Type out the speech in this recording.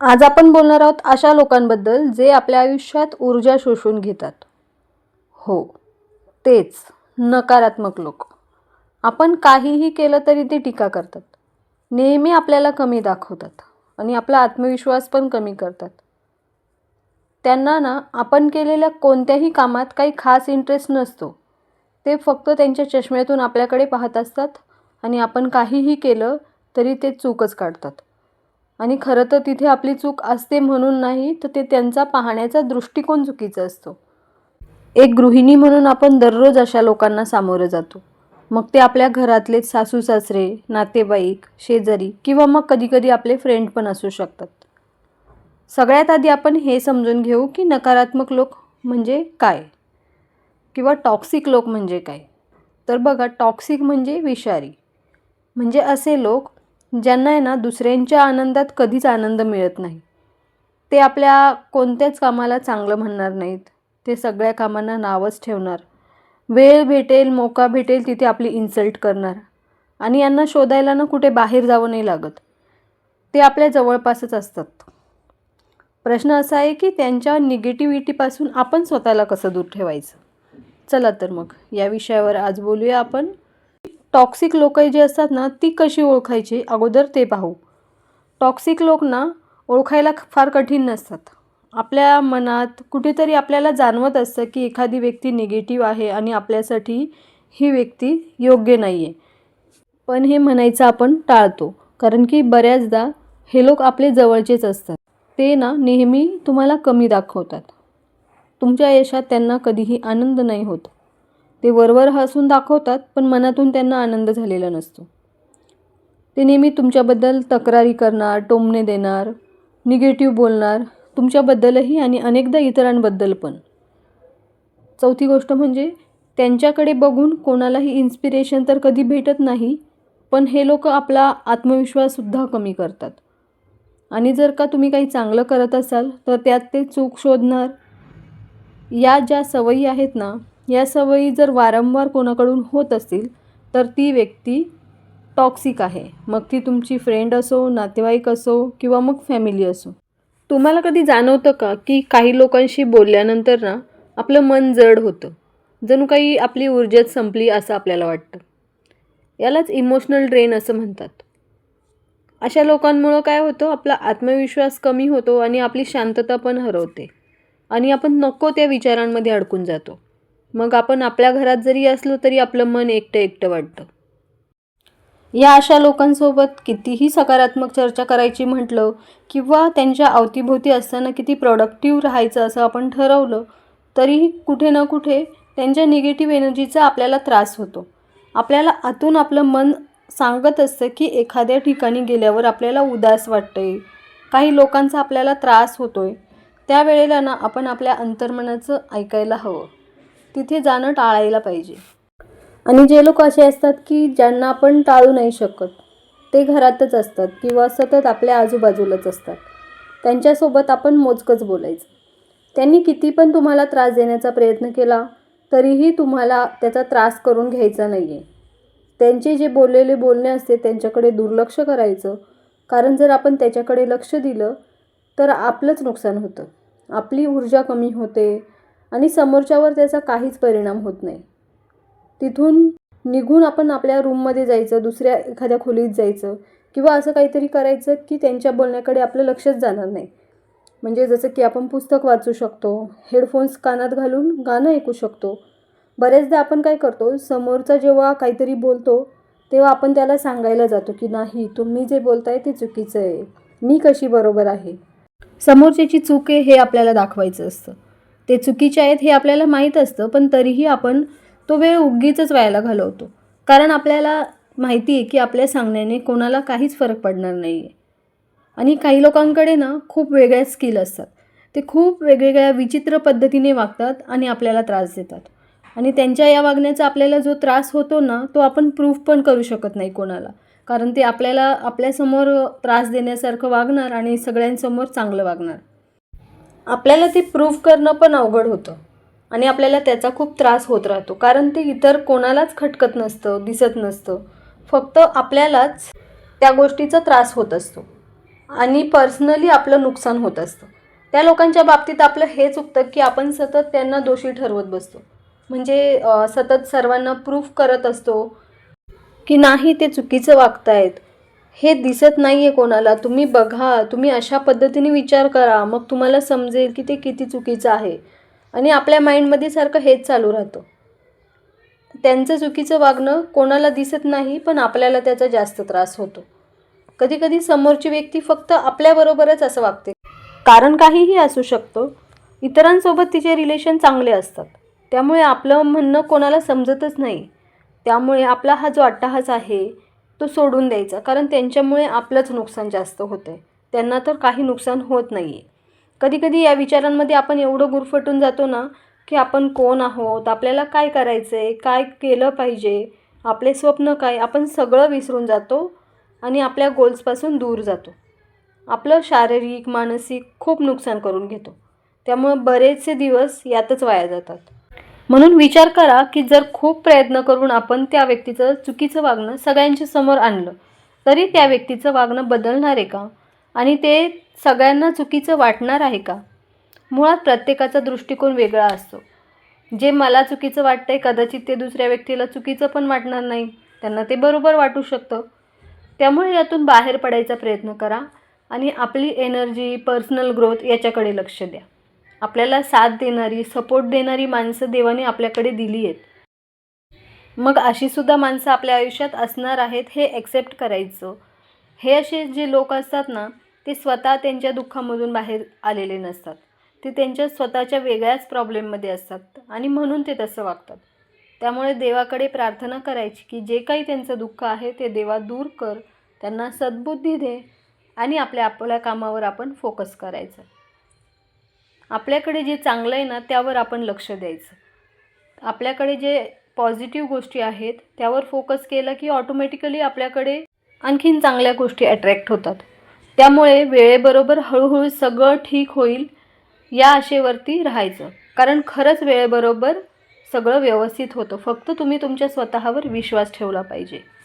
आज आपण बोलणार आहोत अशा लोकांबद्दल जे आपल्या आयुष्यात ऊर्जा शोषून घेतात. हो तेच. नकारात्मक लोक. आपण काहीही केलं तरी ते टीका करतात. नेहमी आपल्याला कमी दाखवतात आणि आपला आत्मविश्वास पण कमी करतात. त्यांना ना आपण केलेल्या कोणत्याही कामात काही खास इंटरेस्ट नसतो. ते फक्त त्यांच्या चष्म्यातून आपल्याकडे पाहत असतात आणि आपण काहीही केलं तरी ते चूकच काढतात. आणि खरं तर तिथे आपली चूक असते म्हणून नाही तर ते त्यांचा पाहण्याचा दृष्टिकोन चुकीचा असतो. एक गृहिणी म्हणून आपण दररोज अशा लोकांना सामोरं जातो. मग ते आपल्या घरातले सासू सासरे नातेवाईक शेजारी किंवा मग कधीकधी आपले फ्रेंड पण असू शकतात. सगळ्यात आधी आपण हे समजून घेऊ की नकारात्मक लोक म्हणजे काय? किंवा टॉक्सिक लोक म्हणजे काय? तर बघा टॉक्सिक म्हणजे विषारी. म्हणजे असे लोक ज्यांना आहे ना दुसऱ्यांच्या आनंदात कधीच आनंद मिळत नाही. ते आपल्या कोणत्याच कामाला चांगलं म्हणणार नाहीत. ते सगळ्या कामांना नावच ठेवणार. वेळ भेटेल मोका भेटेल तिथे आपली इन्सल्ट करणार. आणि यांना शोधायला ना कुठे बाहेर जावं नाही लागत. ते आपल्या जवळपासच असतात. प्रश्न असा आहे की त्यांच्या निगेटिव्हिटीपासून आपण स्वतःला कसं दूर ठेवायचं? चला तर मग या विषयावर आज बोलूया आपण. टॉक्सिक लोक जे असतात ना ती कशी ओळखायची? अगोदर ते पाहू. टॉक्सिक लोक ना ओळखायला फार कठीण नसतात. आपल्या मनात कुठेतरी आपल्याला जाणवत असतं की एखादी व्यक्ती निगेटिव्ह आहे आणि आपल्यासाठी ही व्यक्ती योग्य नाही आहे पण हे म्हणायचं आपण टाळतो. कारण की बऱ्याचदा हे लोक आपले जवळचेच असतात. ते ना नेहमी तुम्हाला कमी दाखवतात. तुमच्या यशात त्यांना कधीही आनंद नाही होत. ते वरवर हसून दाखवतात पण मनातून त्यांना आनंद झालेला नसतो. ते नेहमी तुमच्याबद्दल तक्रारी करणार टोमणे देणार निगेटिव्ह बोलणार तुमच्याबद्दलही आणि अनेकदा इतरांबद्दल पण. चौथी गोष्ट म्हणजे त्यांच्याकडे बघून कोणालाही इन्स्पिरेशन तर कधी भेटत नाही पण हे लोक आपला आत्मविश्वाससुद्धा कमी करतात. आणि जर का तुम्ही काही चांगलं करत असाल तर त्यात ते चूक शोधणार. या ज्या सवयी आहेत ना या सवयी जर वारंवार कोणाकडून होत असतील तर ती व्यक्ती टॉक्सिक आहे. मग ती तुमची फ्रेंड असो नातेवाईक असो किंवा मग फॅमिली असो. तुम्हाला कधी जाणवतं का की काही लोकांशी बोलल्यानंतर ना आपलं मन जड होतं? जणू काही आपली ऊर्जाच संपली असं आपल्याला वाटतं. यालाच इमोशनल ड्रेन असं म्हणतात. अशा लोकांमुळं काय होतं आपला आत्मविश्वास कमी होतो आणि आपली शांतता पण हरवते. आणि आपण नको त्या विचारांमध्ये अडकून जातो. मग आपण आपल्या घरात जरी असलो तरी आपलं मन एकटं एकटं वाटतं. या अशा लोकांसोबत कितीही सकारात्मक चर्चा करायची म्हटलं किंवा त्यांच्या अवतीभोवती असताना किती प्रोडक्टिव्ह राहायचं असं आपण ठरवलं तरीही कुठे ना कुठे त्यांच्या निगेटिव्ह एनर्जीचा आपल्याला त्रास होतो. आपल्याला आतून आपलं मन सांगत असतं की एखाद्या ठिकाणी गेल्यावर आपल्याला उदास वाटतंय काही लोकांचा आपल्याला त्रास होतोय. त्यावेळेला ना आपण आपल्या अंतर्मनाचं ऐकायला हवं. तिथे जाणं टाळायला पाहिजे. आणि जे लोक असे असतात की ज्यांना आपण टाळू नाही शकत ते घरातच असतात किंवा सतत आपल्या आजूबाजूलाच असतात. त्यांच्यासोबत आपण मोजकंच बोलायचं. त्यांनी किती पण तुम्हाला त्रास देण्याचा प्रयत्न केला तरीही तुम्हाला त्याचा त्रास करून घ्यायचा नाही आहे त्यांचे जे बोललेले बोलणे असते त्यांच्याकडे दुर्लक्ष करायचं. कारण जर आपण त्याच्याकडे लक्ष दिलं तर आपलंच नुकसान होतं. आपली ऊर्जा कमी होते आणि समोरच्यावर त्याचा काहीच परिणाम होत नाही. तिथून निघून आपण आपल्या रूममध्ये जायचं दुसऱ्या एखाद्या खोलीत जायचं किंवा असं काहीतरी करायचं की त्यांच्या बोलण्याकडे आपलं लक्षच जाणार नाही. म्हणजे जसं की आपण पुस्तक वाचू शकतो हेडफोन्स कानात घालून गाणं ऐकू शकतो. बऱ्याचदा आपण काय करतो समोरचा जेव्हा काहीतरी बोलतो तेव्हा आपण त्याला सांगायला जातो की नाही तुम्ही जे बोलताय ते चुकीचं आहे. मी कशी बरोबर आहे? समोरच्याची चूक आहे हे आपल्याला दाखवायचं असतं. ते चुकीचे आहेत हे आपल्याला माहीत असतं पण तरीही आपण तो वेळ उगीचच व्हायला घालवतो. कारण आपल्याला माहिती आहे की आपल्या सांगण्याने कोणाला काहीच फरक पडणार नाही आहे आणि काही लोकांकडे ना खूप वेगळ्या स्किल असतात. ते खूप वेगवेगळ्या विचित्र पद्धतीने वागतात आणि आपल्याला त्रास देतात. आणि त्यांच्या या वागण्याचा आपल्याला जो त्रास होतो ना तो आपण प्रूफ पण करू शकत नाही कोणाला. कारण ते आपल्याला आपल्यासमोर त्रास देण्यासारखं वागणार आणि सगळ्यांसमोर चांगलं वागणार. आपल्याला ते प्रूफ करणं पण अवघड होतं. आणि आपल्याला त्याचा खूप त्रास होत राहतो. कारण ते इतर कोणालाच खटकत नसतं दिसत नसतं. फक्त आपल्यालाच त्या गोष्टीचा त्रास होत असतो. आणि पर्सनली आपलं नुकसान होत असतं. त्या लोकांच्या बाबतीत आपलं हे चुकतं की आपण सतत त्यांना दोषी ठरवत बसतो. म्हणजे सतत सर्वांना प्रूफ करत असतो की नाही ते चुकीचं वागतायत. हे दिसत नाही आहे कोणाला. तुम्ही बघा तुम्ही अशा पद्धतीने विचार करा. मग तुम्हाला समजेल की ते किती चुकीचं आहे. आणि आपल्या माइंडमध्ये सारखं हेच चालू राहतं. त्यांचं चुकीचं वागणं कोणाला दिसत नाही पण आपल्याला त्याचा जास्त त्रास होतो. कधीकधी समोरची व्यक्ती फक्त आपल्याबरोबरच असं वागते. कारण काहीही असू शकतं. इतरांसोबत तिचे रिलेशन चांगले असतात. त्यामुळे आपलं म्हणणं कोणाला समजतच नाही. त्यामुळे आपला हा जो अट्टाहास आहे तो सोडून द्यायचा. कारण त्यांच्यामुळे आपलंच नुकसान जास्त होतं आहे त्यांना तर काही नुकसान होत नाही आहे कधीकधी या विचारांमध्ये आपण एवढं गुरफटून जातो ना की आपण कोण आहोत? आपल्याला काय करायचं आहे काय केलं पाहिजे? आपले स्वप्न काय? आपण सगळं विसरून जातो आणि आपल्या गोल्सपासून दूर जातो. आपलं शारीरिक मानसिक खूप नुकसान करून घेतो. त्यामुळं बरेचसे दिवस यातच वाया जातात. म्हणून विचार करा की जर खूप प्रयत्न करून आपण त्या व्यक्तीचं चुकीचं वागणं सगळ्यांच्या समोर आणलं तरी त्या व्यक्तीचं वागणं बदलणार आहे का? आणि ते सगळ्यांना चुकीचं वाटणार आहे का? मुळात प्रत्येकाचा दृष्टिकोन वेगळा असतो. जे मला चुकीचं वाटतं आहे कदाचित ते दुसऱ्या व्यक्तीला चुकीचं पण वाटणार नाही. त्यांना ते बरोबर वाटू शकतं. त्यामुळे यातून बाहेर पडायचा प्रयत्न करा आणि आपली एनर्जी पर्सनल ग्रोथ याच्याकडे लक्ष द्या. आपल्याला साथ देणारी सपोर्ट देणारी माणसं देवाने आपल्याकडे दिली आहेत. मग अशीसुद्धा माणसं आपल्या आयुष्यात असणार आहेत हे ॲक्सेप्ट करायचं. हे असे जे लोक असतात ना ते स्वतः त्यांच्या दुःखामधून बाहेर आलेले नसतात. ते त्यांच्या स्वतःच्या वेगळ्याच प्रॉब्लेममध्ये असतात आणि म्हणून ते तसं वागतात. त्यामुळे देवाकडे प्रार्थना करायची की जे काही त्यांचं दुःख आहे ते देवा दूर कर त्यांना सद्बुद्धी दे आणि आपल्या आपल्या कामावर आपण फोकस करायचं. आपल्याकडे जे चांगलं आहे ना त्यावर आपण लक्ष द्यायचं. आपल्याकडे जे पॉझिटिव्ह गोष्टी आहेत त्यावर फोकस केलं की ऑटोमॅटिकली आपल्याकडे आणखीन चांगल्या गोष्टी अट्रॅक्ट होतात. त्यामुळे वेळेबरोबर हळूहळू सगळं ठीक होईल या आशेवरती राहायचं. कारण खरंच वेळेबरोबर सगळं व्यवस्थित होतं. फक्त तुम्ही तुमच्या स्वतःवर विश्वास ठेवला पाहिजे.